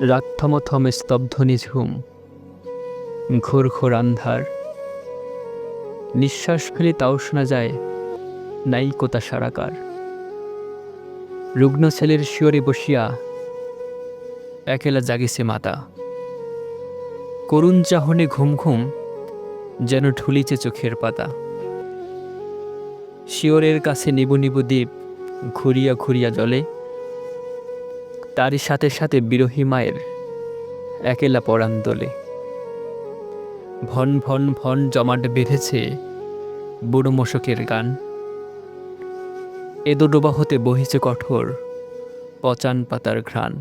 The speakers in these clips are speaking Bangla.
রাত থম থমে স্তব্ধ নিঝুম ঘোর ঘোর আন্ধার নিঃশ্বাস ফেলে তাও শোনা যায় নাই কোথা সারাকার। রুগ্ন ছেলের শিওরে বসিয়া একেলা জাগিছে মাতা। করুণ চাহনে ঘুম ঘুম যেন ঢুলিছে চোখের পাতা। শিওরের কাছে নিবু নিবু দ্বীপ ঘুরিয়া ঘুরিয়া জলে তারই সাথে সাথে বিরহী মায়ের একেলা পরাণ দোলে ভন ভন ভন জমাট বেঁধেছে বুড়ো মশকের গান। এদো ডোবা হতে বহিছে কঠোর পচান পাতার ঘ্রাণ।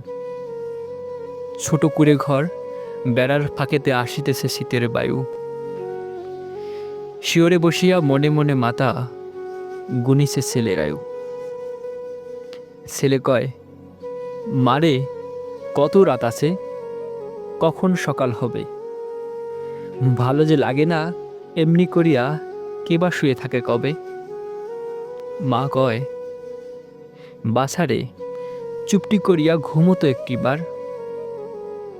ছোট কুড়ে ঘর বেড়ার ফাঁকেতে আসিতেছে শীতের বায়ু। শিওরে বসিয়া মনে মনে মাতা গুনিছে ছেলের আয়ু। ছেলে কয় মারে, কত রাত আছে? কখন সকাল হবে? ভালো যে লাগে না, এমনি করিয়া কে বা শুয়ে থাকে কবে? মা কয় বাছারে চুপটি করিয়া ঘুমতো একটিবার?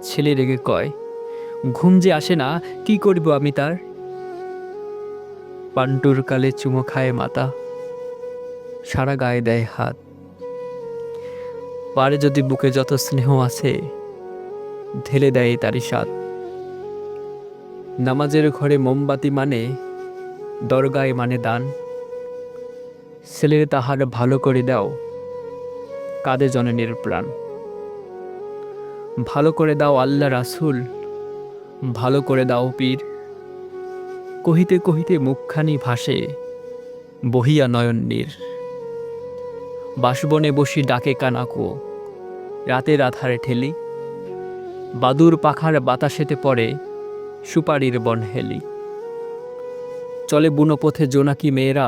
ছেলে রেগে কয়, ঘুম যে আসে না, কি করিব আমি তার? পান্টুর কালে চুমো খায় মাতা, সারা গায়ে দেয় হাত। পারে যদি বুকে যত স্নেহ আছে, ঢেলে দেয় তারই স্বাদ নামাজের ঘরে মোমবাতি মানে দরগায় মানে দান। ছেলের তাহার ভালো করে দাও, কাঁদে জননীর প্রাণ। ভালো করে দাও আল্লাহ রাসুল, ভালো করে দাও পীর। কহিতে কহিতে মুখখানি ভাসে, বহিয়া নয়ন নীর। বাসবনে বসি ডাকে কানাকো রাতের আধারে ঠেলি। বাদুর পাখার বাতাসেতে পড়ে সুপারির বন হেলি। চলে বুনো পথে জোনাকি মেয়েরা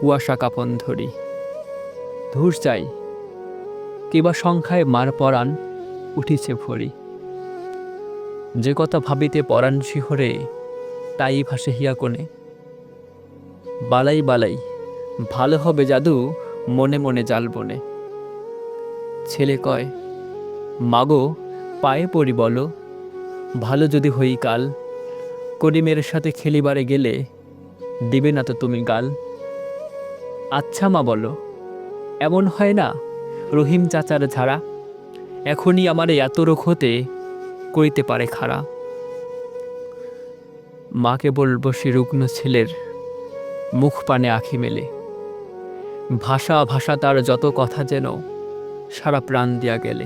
কুয়াশা কাপন ধরি। ধূর চাই, কিবা সংখ্যায় মার পরাণ উঠিছে ভরি। যে কথা ভাবিতে পরাণ শিহরে, তাই ভাসে হিয়া কোণে। বালাই বালাই, ভালো হবে জাদু মনে মনে জাল বনে। ছেলে কয়, মাগো, পায়ে পড়ি বলো, ভালো যদি হই কাল, করিমের সাথে খেলিবারে গেলে দিবে না তো তুমি গাল। আচ্ছা মা, বলো, এমন হয় না, রহিম চাচার ঝাড়া? এখনই আমার এত রোগ হতে কইতে পারে খাড়া মাকে বলব সে রুগ্ন ছেলের মুখ পানে আখি মেলে। ভাষা ভাষা তার যত কথা যেন সারা প্রাণ দিয়া গেলে।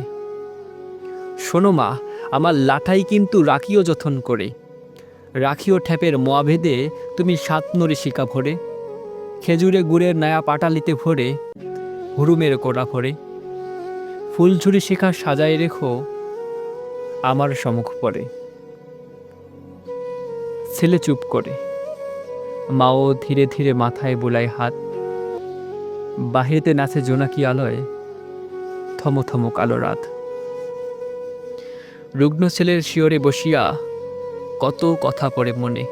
শোনো মা, আমার লাঠাই কিন্তু রাখিও যথন করে। রাখিও ঠ্যাপের মোয়া ভেদে তুমি সাত নড়ি শিকা ভরে। খেজুরে গুড়ের নয়া পাটালিতে ভরে, হুরুমের কোড়া ভরে। ফুলঝুরি শিখা সাজায় রেখো, আমার সমুখ পরে। ছেলে চুপ করে। মাও ধীরে ধীরে মাথায় বোলায় হাত। বাহিরেতে নাচে জোনাকি আলোয়। থমো থমো কালো রাত। রুগ্ন ছেলের শিয়রে বসিয়া কত কথা পড়ে মনে।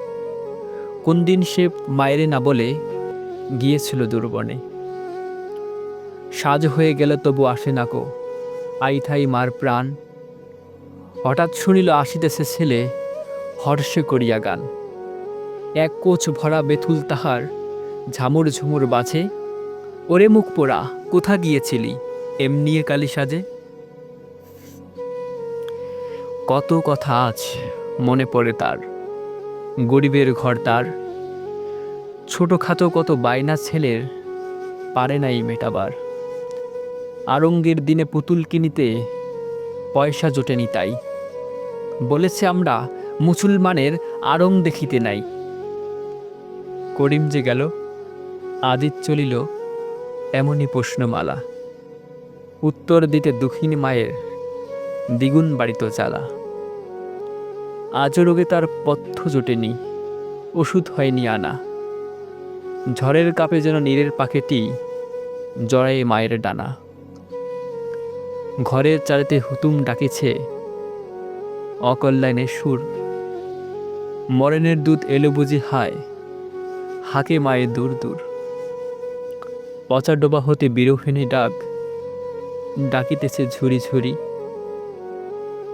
কোন দিন সে মায়েরে না বলে গিয়েছিল দুর্বনে। সাজ হয়ে গেল তবু আসে না কো, আইথাই মার প্রাণ। হঠাৎ শুনিল আসিতেছে ছেলে হর্ষে করিয়া গান। এক কোচ ভরা বেথুল তাহার ঝামুর ঝুমুর বাজে, ওরে মুখ পোড়া, কোথা গিয়েছিলি? এমনিয়ে কালি সাজে? কত কথা আজ মনে পড়ে তার। গরিবের ঘর তার। ছোটখাটো কত বায়না ছেলের, পারে নাই মেটাবার। আরঙ্গের দিনে পুতুল কিনিতে পয়সা জোটেনি তাই। বলেছে আমরা, মুসলমানের আড়ং দেখিতে নাই। করিম যে গেল, আদিত চলিল, এমনই প্রশ্নমালা। উত্তর দিতে দুঃখিনী মায়ের দ্বিগুণ বাড়িত জ্বালা আজও রোগে তার পথ্য জোটেনি, ওষুধ হয়নি আনা। ঝড়ের কাপে যেন নীরের পাখিটি জড়ায় মায়ের ডানা। ঘরের চারিতে হুতুম ডাকিছে, অকল্যাণের সুর। মরণের দুধ এলো বুঝি হায়, হাকে মায়ের দূর দূর। পচা ডোবা হতে বিরোহিণী ডাক ডাকিতেছে ঝুরি ঝুরি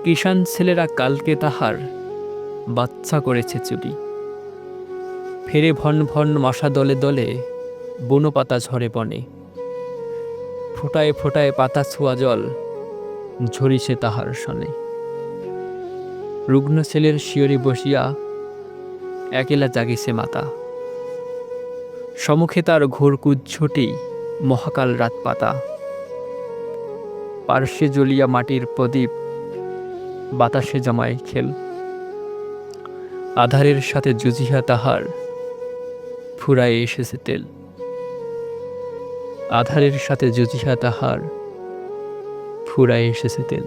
কিষান ছেলেরা কালকে তাহার বাচ্চা করেছে চুরি। ফেরে ভন ভন মশা দলে দলে বুনো পাতা ঝরে বনে। ফোটায় ফোটায় পাতা ছোঁয়া জল ঝরিছে তাহার সনে রুগ্ন ছেলের শিয়রে বসিয়া একেলা জাগিছে মাতা। সমুখে তার ঘোর কুজ্ঝটি মহাকাল রাত পাতা। পার্শ্বে জ্বলিয়া মাটির প্রদীপ বাতাসে জমায় খেল। আধারের সাথে জুজিহা তাহার ফুরায় এসেছে তেল। আধারের সাথে জুজিহা তাহার ফুরায় এসেছে তেল।